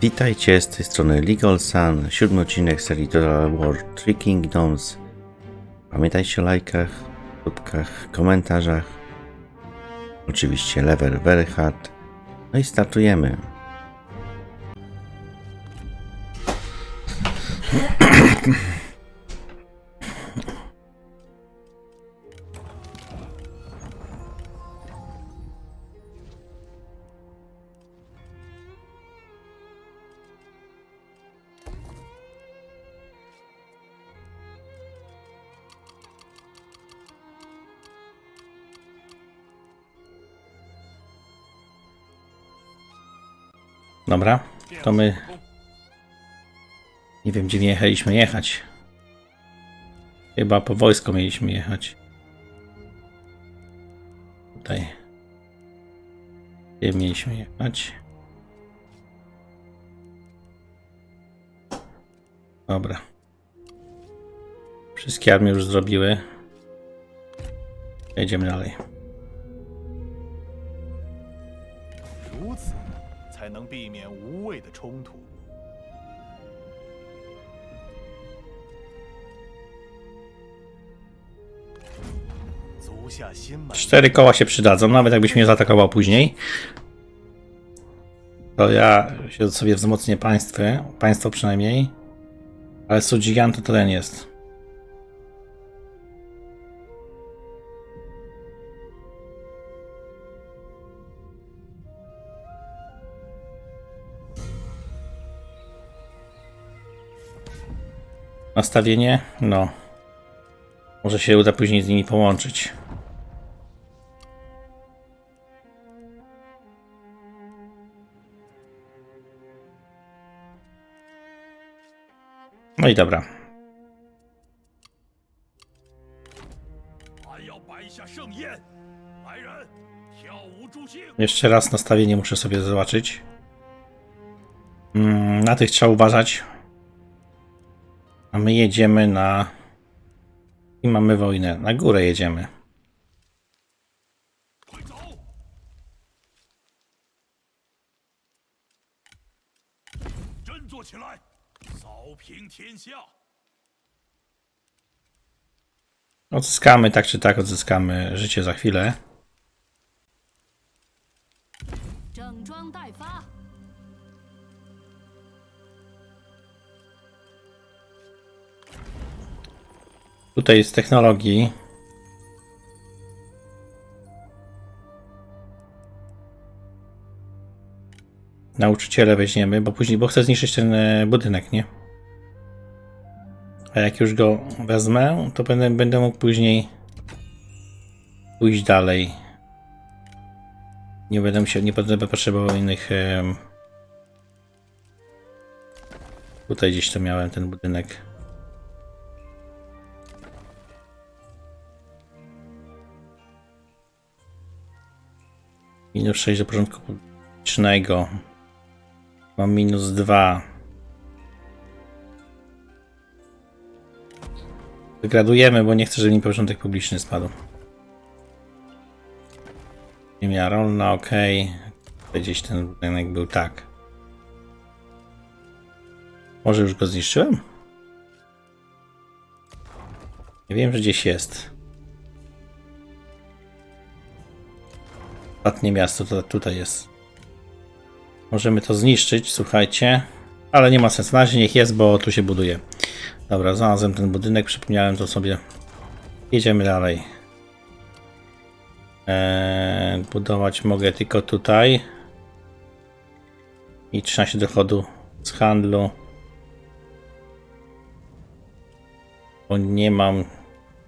Witajcie z tej strony Legal Sun, siódmy odcinek serii Total War Three Kingdoms. Pamiętajcie o lajkach, subkach, komentarzach. Oczywiście level very hard. No i startujemy. Dobra, to my... Nie wiem, gdzie jechaliśmy jechać. Chyba po wojsko mieliśmy jechać. Tutaj. Gdzie mieliśmy jechać? Dobra. Wszystkie armie już zrobiły. Jedziemy dalej. 才能避免无谓的冲突。 足下心满， Cztery koła się przydadzą, nawet jakbyś mnie zaatakował później. To ja się sobie wzmocnię państwo, państwo przynajmniej. Ale Sudzigan to ten jest. nastawienie, no. Może się uda później z nimi połączyć. No i dobra. Jeszcze raz nastawienie muszę sobie zobaczyć. Mm, na tych trzeba uważać, a my jedziemy na... I mamy wojnę. Na górę jedziemy. Odzyskamy tak czy tak, odzyskamy życie za chwilę. Tutaj z technologii. Nauczyciele weźmiemy, bo później, bo chcę zniszczyć ten e, budynek, nie? A jak już go wezmę, to będę, będę mógł później pójść dalej. Nie będę się, nie będę potrzebował innych. Tutaj gdzieś to miałem ten budynek. Minus 6 do porządku publicznego. Mam minus 2. Wygradujemy, bo nie chcę, żeby mi porządek publiczny spadł. Ziemia rolna, ok. Gdzieś ten budynek był tak. Może już go zniszczyłem? Nie wiem, że gdzieś jest. Ostatnie miasto to tutaj jest. Możemy to zniszczyć, słuchajcie. Ale nie ma sensu. Na razie niech jest, bo tu się buduje. Dobra, znalazłem ten budynek, przypomniałem to sobie. Jedziemy dalej. Eee, budować mogę tylko tutaj. I 13 dochodu z handlu. Bo nie mam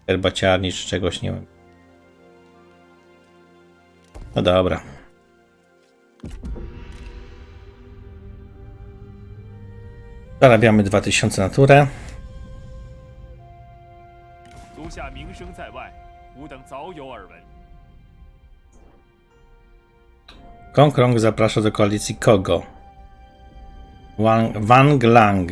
herbaciarni czy czegoś nie mam. No dobra. Zarabiamy 2000 na turę. Kong Rong zaprasza do koalicji kogo? Wang, Wang Lang.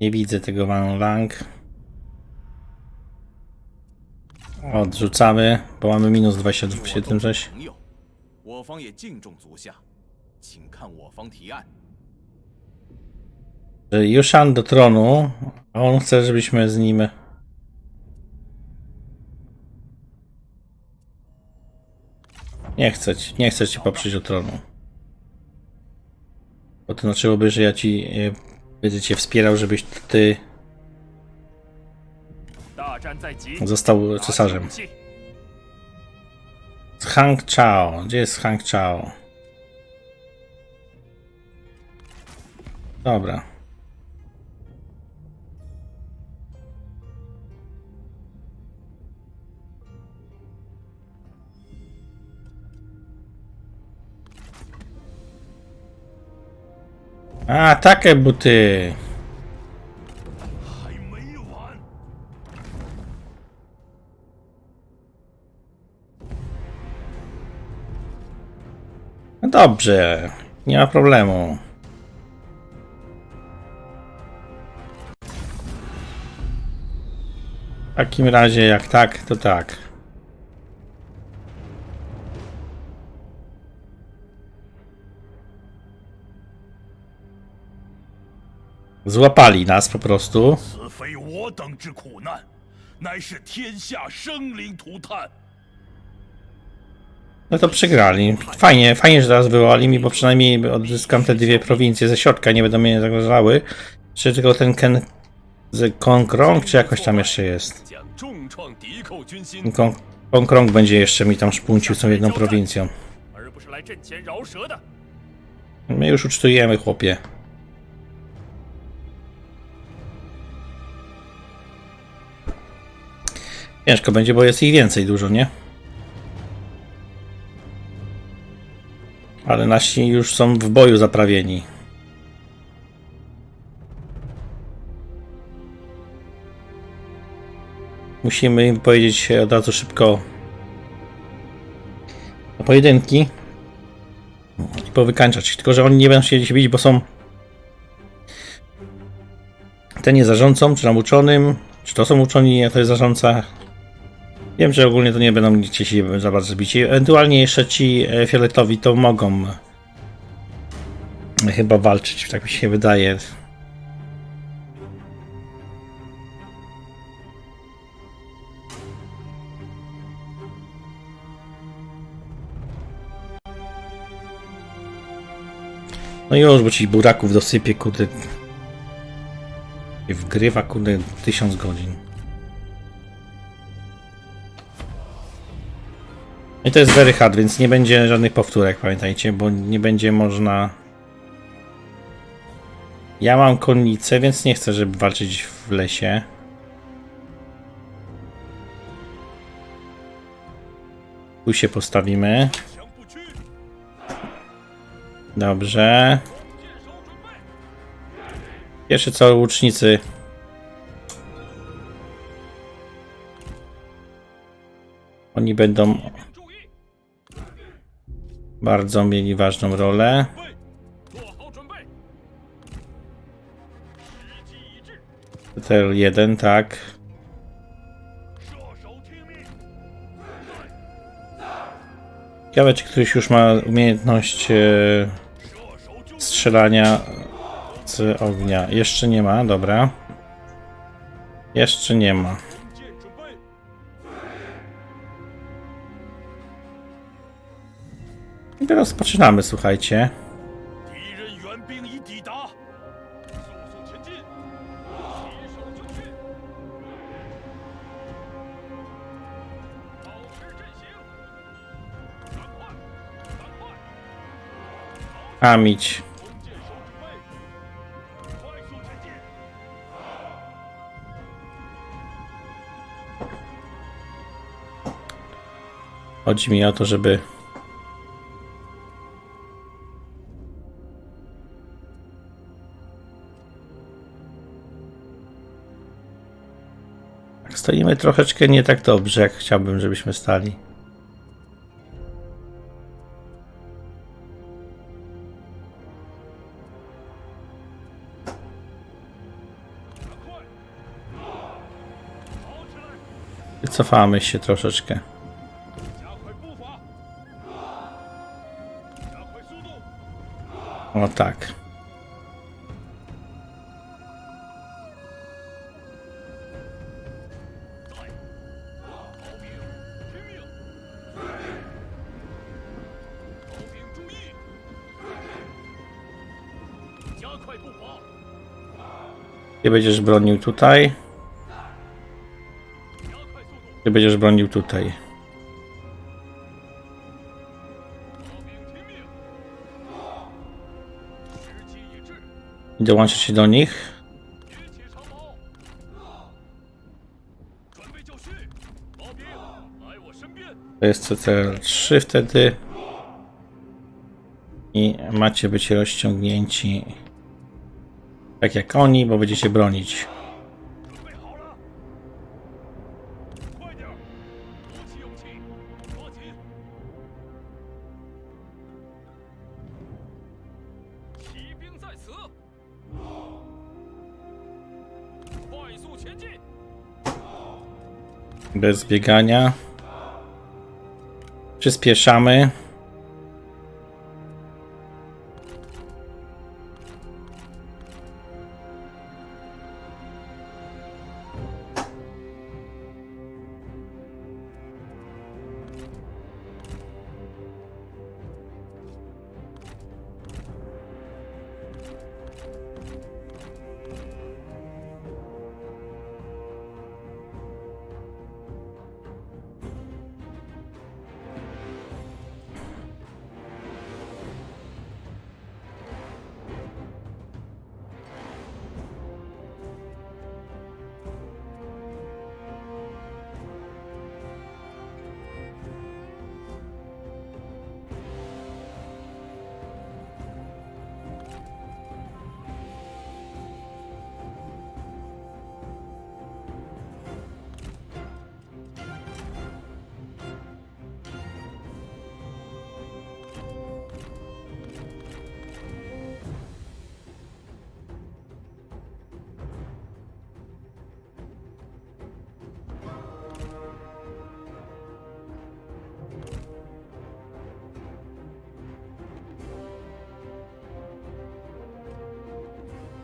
Nie widzę tego Wang Lang. Odrzucamy, bo mamy minus 27,6. Yushan do tronu, a on chce, żebyśmy z nim Nie chcę, nie chcę cię poprzeć o tronu. Bo to znaczyłoby, że ja ci e, będę cię wspierał, żebyś ty Został cesarzem. Hang Chao. Gdzie jest Hang Chao? Dobra. A, takie buty. No dobrze, nie ma problemu. W takim razie, jak tak, to tak. Złapali nas po prostu. 此非我等之苦难，乃是天下生灵涂炭。 No to przegrali. Fajnie, fajnie, że teraz wywołali mi, bo przynajmniej odzyskam te dwie prowincje ze środka, nie będą mnie zagrożały. Czy tylko ten Ken... Konkrong, czy jakoś tam jeszcze jest? Kon Konkrong będzie jeszcze mi tam szpuncił z tą jedną prowincją. My już ucztujemy, chłopie. Ciężko będzie, bo jest ich więcej dużo, nie? Ale nasi już są w boju zaprawieni. Musimy im powiedzieć od razu szybko na pojedynki i powykańczać. Tylko, że oni nie będą się bić, bo są ten jest zarządcą, czy tam uczonym, czy to są uczoni, a to jest zarządca. Wiem, że ogólnie to nie będą chcieli się za bardzo bić. Ewentualnie jeszcze ci e, fioletowi to mogą e, chyba walczyć, tak mi się wydaje. No już, bo ci buraków dosypie, kurde. I wgrywa, kurde, tysiąc godzin. I to jest very hard, więc nie będzie żadnych powtórek, pamiętajcie, bo nie będzie można... Ja mam konnicę, więc nie chcę, żeby walczyć w lesie. Tu się postawimy. Dobrze. Pierwsze co łucznicy. Oni będą bardzo mieli ważną rolę. TL1, tak. Ciekawe, czy któryś już ma umiejętność e, strzelania z ognia. Jeszcze nie ma, dobra. Jeszcze nie ma. rozpoczynamy, słuchajcie. Amić. Chodzi mi o to, żeby Stoimy troszeczkę nie tak dobrze, jak chciałbym, żebyśmy stali. Cofamy się troszeczkę. O tak. Ty będziesz bronił tutaj. Ty będziesz bronił tutaj. I dołączę się do nich. To jest CTL3 wtedy. I macie być rozciągnięci. Tak jak oni, bo będzie się bronić. Bez biegania. Przyspieszamy.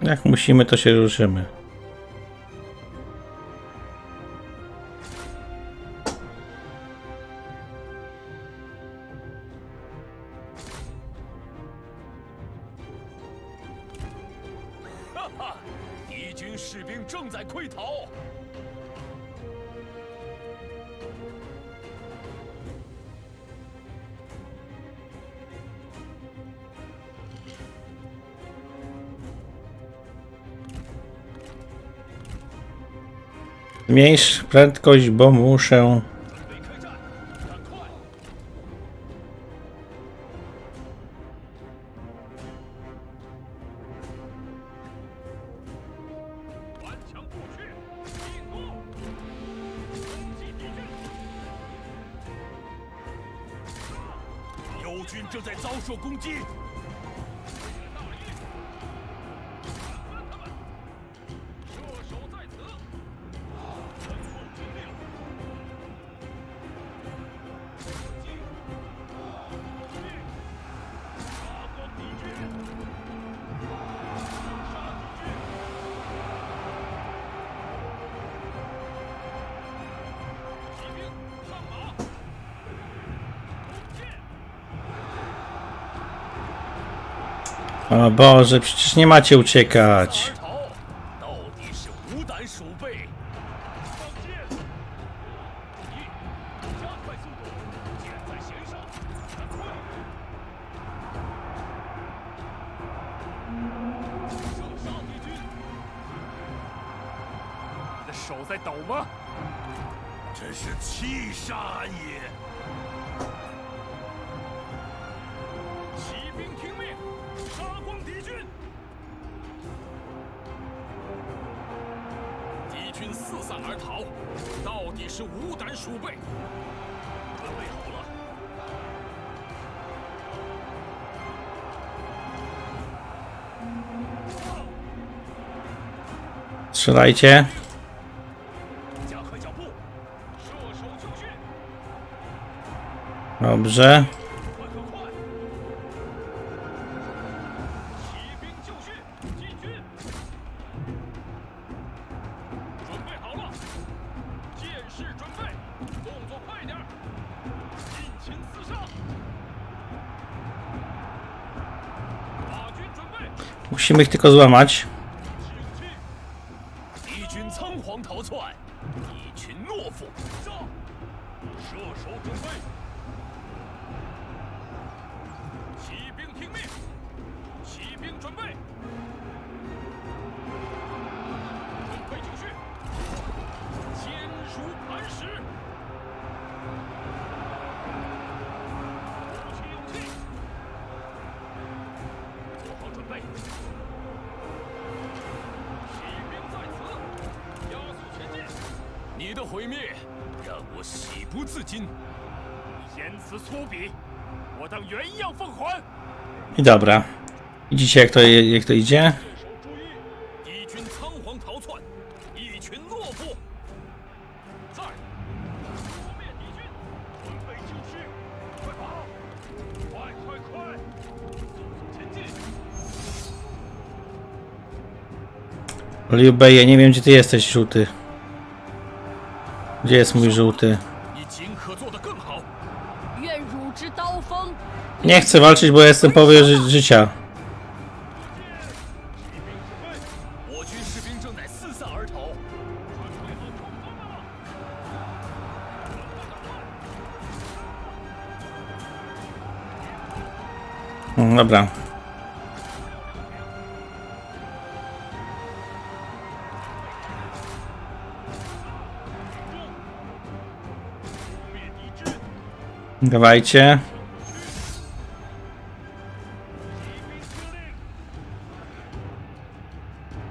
Jak musimy, to się ruszymy. Zmniejsz prędkość, bo muszę. O Boże, przecież nie macie uciekać. Strzelajcie. Dobrze. Musimy ich tylko złamać. 毁灭让我喜不自禁。言辞粗鄙，我当原样奉还。 I dobra. Widzicie jak to, jak to idzie? 射手注意，敌军仓皇逃窜，一群懦夫。在，扑灭敌军，准备就绪，快跑！快快快，速速前进！ Liu Bei, ja nie wiem gdzie ty jesteś, żółty. Gdzie jest mój żółty? Nie chcę walczyć, bo ja jestem powyżej życia. No, dobra, Dawajcie.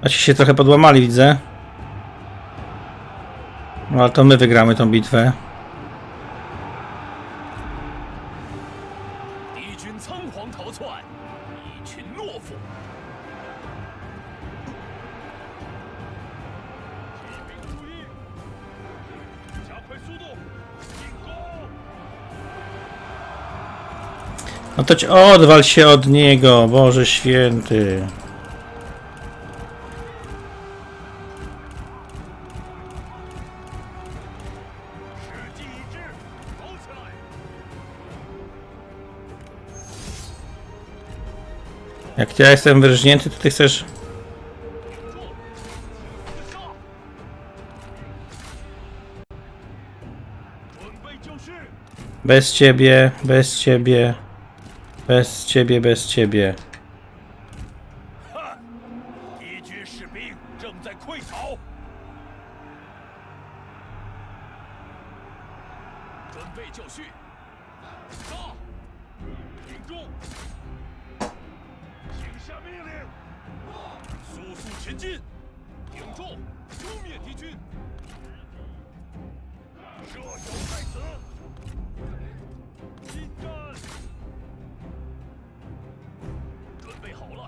A ci się trochę podłamali, widzę. No ale to my wygramy tą bitwę. No to ci odwal się od niego, Boże święty. Jak ty ja jestem wyrżnięty, to ty chcesz... Bez ciebie, bez ciebie. Bez ciebie, bez ciebie.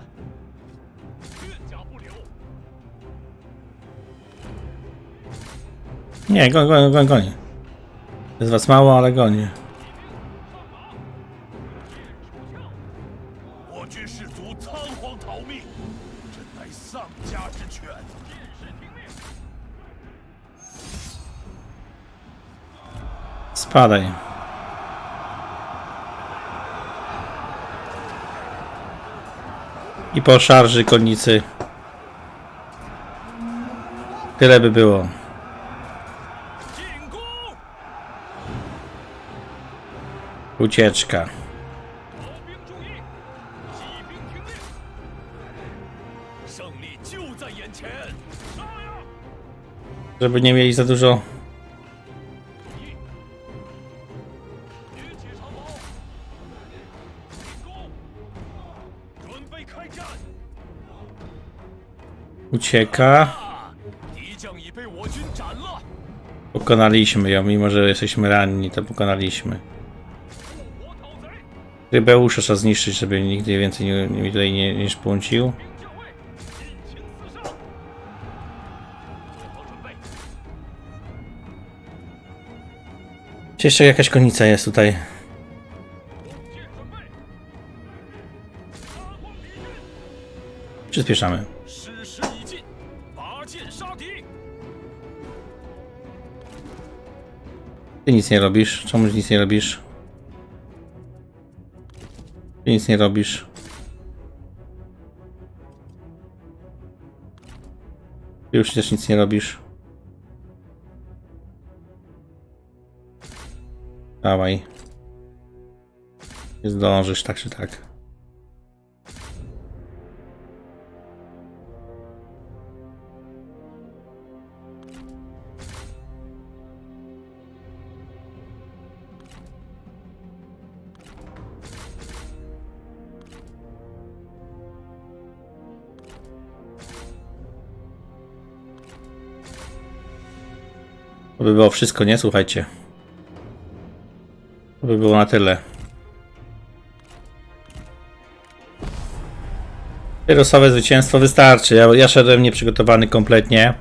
备好了，越甲不留。 Nie, goń, goń, goń, goń. Jest was mało, ale gonię. 我军士卒仓皇逃命，真乃丧家之犬。剑士听命。 Spadaj. i po szarży konnicy. Tyle by było. Ucieczka. Żeby nie mieli za dużo ucieka. Pokonaliśmy ją, mimo że jesteśmy ranni, to pokonaliśmy. Rybeusza trzeba zniszczyć, żeby nigdy więcej nie, nie, tutaj nie, nie szpuncił. Jeszcze jakaś konica jest tutaj? Przyspieszamy. Ty nic nie robisz. Czemu nic nie robisz? Ty nic nie robisz. Ty już też nic nie robisz. Dawaj. Nie zdążysz tak czy tak. To by było wszystko, nie? Słuchajcie. To by było na tyle. Losowe zwycięstwo wystarczy. Ja, ja szedłem nieprzygotowany kompletnie,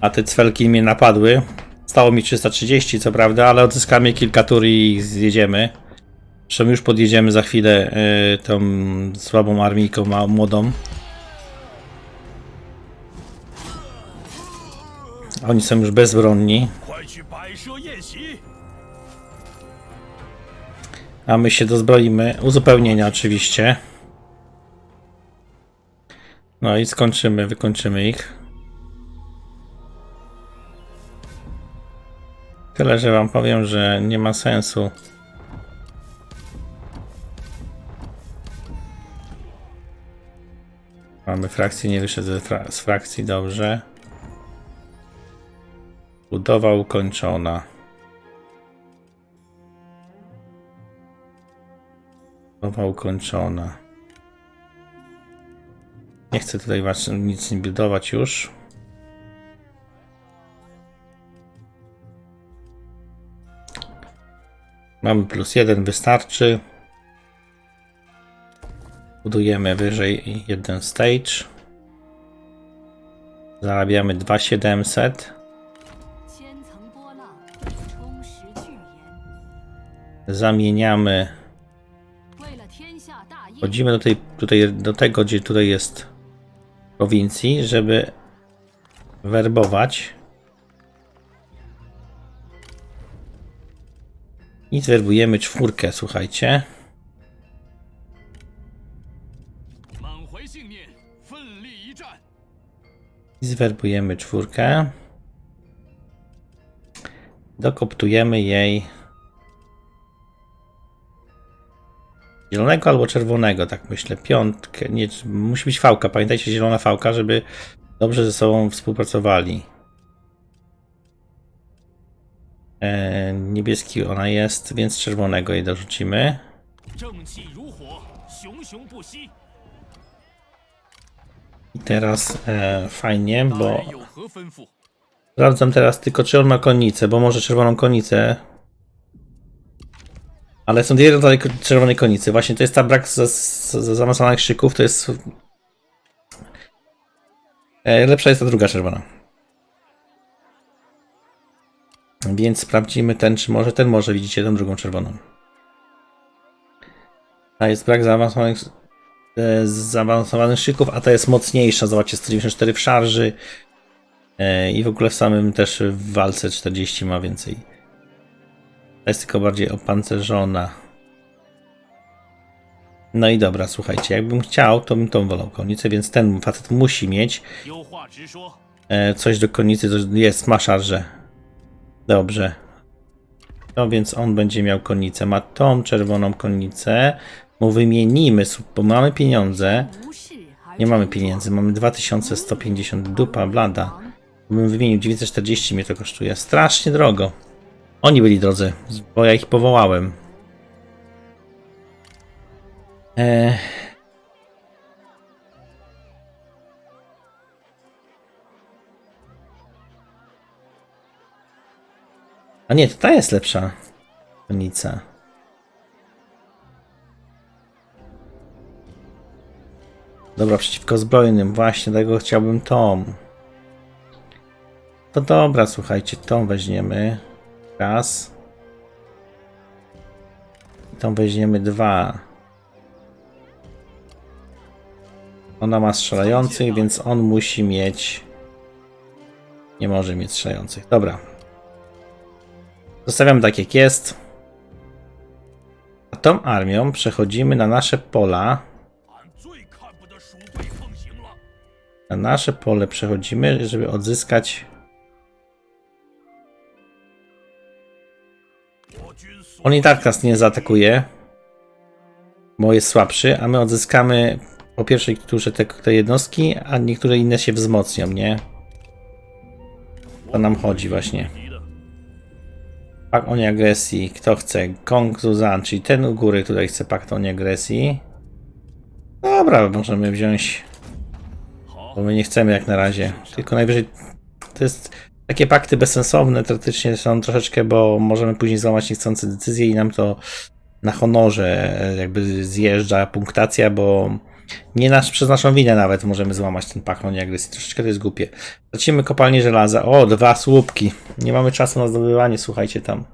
a te cwelki mnie napadły. Stało mi 330, co prawda, ale odzyskamy kilka tur i zjedziemy. Zresztą już podjedziemy za chwilę y, tą słabą armijką młodą. Oni są już bezbronni. A my się dozbroimy. Uzupełnienia oczywiście. No i skończymy, wykończymy ich. Tyle, że wam powiem, że nie ma sensu. Mamy frakcję, nie wyszedł z frakcji, dobrze. Budowa ukończona. Budowa ukończona. Nie chcę tutaj was nic nie budować już. Mamy plus jeden, wystarczy. Budujemy wyżej jeden stage. Zarabiamy 2700. zamieniamy. Chodzimy do, tej, tutaj, do tego, gdzie tutaj jest prowincji, żeby werbować. I zwerbujemy czwórkę, słuchajcie. I zwerbujemy czwórkę. Dokoptujemy jej Zielonego albo czerwonego, tak myślę. Piątkę, nie, musi być fałka. Pamiętajcie, zielona fałka, żeby dobrze ze sobą współpracowali. E, niebieski ona jest, więc czerwonego jej dorzucimy. I teraz e, fajnie, bo sprawdzam teraz tylko, czy on ma konicę, bo może czerwoną konicę ale są dwie rodzaje czerwonej konicy. Właśnie to jest ta brak za- za- za- zaawansowanych szyków, to jest... E, lepsza jest ta druga czerwona. Więc sprawdzimy ten, czy może ten może, widzicie, tą drugą czerwoną. A jest brak zaawansowanych, e, zaawansowanych szyków, a ta jest mocniejsza. Zobaczcie, 194 w szarży. E, I w ogóle w samym też w walce 40 ma więcej jest tylko bardziej opancerzona. No i dobra, słuchajcie, jakbym chciał, to bym tą wolał konicę, więc ten facet musi mieć e, coś do konicy, jest, ma szarże. Dobrze. No więc on będzie miał konicę, ma tą czerwoną konicę, mu wymienimy, bo mamy pieniądze. Nie mamy pieniędzy, mamy 2150 dupa blada. Bym wymienił 940, mnie to kosztuje strasznie drogo. Oni byli drodzy, bo ja ich powołałem. Eee. A nie, to ta jest lepsza. Konica. Dobra, przeciwko zbrojnym, właśnie, dlatego chciałbym tą. To dobra, słuchajcie, tą weźmiemy. Raz. I tą weźmiemy dwa. Ona ma strzelających, no. więc on musi mieć... Nie może mieć strzelających. Dobra. Zostawiam tak jak jest. A tą armią przechodzimy na nasze pola. Na nasze pole przechodzimy, żeby odzyskać On i tak nas nie zaatakuje, bo jest słabszy, a my odzyskamy po pierwszej turze te, te jednostki, a niektóre inne się wzmocnią, nie? To nam chodzi właśnie. Pakt o nieagresji. Kto chce? Kong Zuzan, czyli ten u góry tutaj chce pakt o nieagresji. Dobra, możemy wziąć. Bo my nie chcemy jak na razie. Tylko najwyżej to jest takie pakty bezsensowne praktycznie są troszeczkę, bo możemy później złamać niechcące decyzje i nam to na honorze e, jakby zjeżdża punktacja, bo nie nasz, przez naszą winę nawet możemy złamać ten pakt no nie agresji. Troszeczkę to jest głupie. Zacznijmy kopalnię żelaza. O, dwa słupki. Nie mamy czasu na zdobywanie, słuchajcie tam.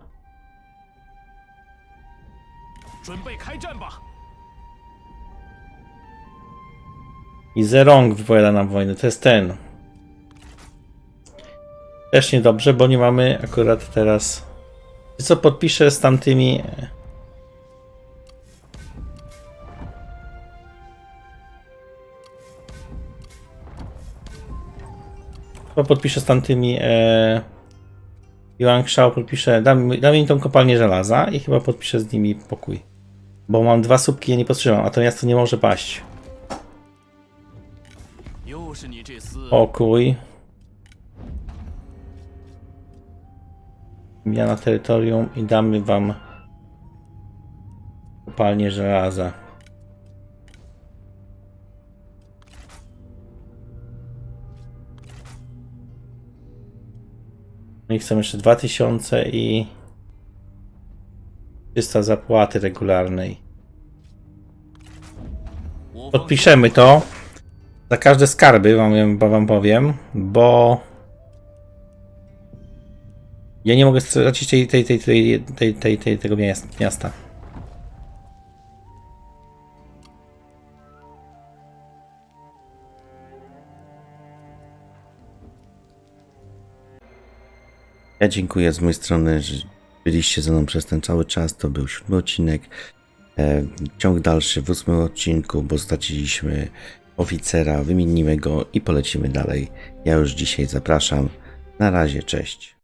I Zerong wypowiada nam wojnę. To jest ten. Też niedobrze, bo nie mamy akurat teraz. Co podpiszę z tamtymi. E, chyba podpiszę z tamtymi. E... Shao podpiszę. Dam, dam im tą kopalnię żelaza i chyba podpiszę z nimi pokój. Bo mam dwa słupki, ja nie potrzebam, a to miasto nie może paść. Pokój. Zmiana terytorium i damy wam kopalnię żelaza. No i chcę jeszcze 2000 i 300 zapłaty regularnej. Podpiszemy to za każde skarby, wam, wam powiem, bo ja nie mogę stracić tej, tej, tej, tej, tej, tej, tej, tego miast- miasta. Ja dziękuję z mojej strony, że byliście ze mną przez ten cały czas. To był siódmy odcinek. E, ciąg dalszy w ósmym odcinku, bo straciliśmy oficera, wymienimy go i polecimy dalej. Ja już dzisiaj zapraszam. Na razie, cześć.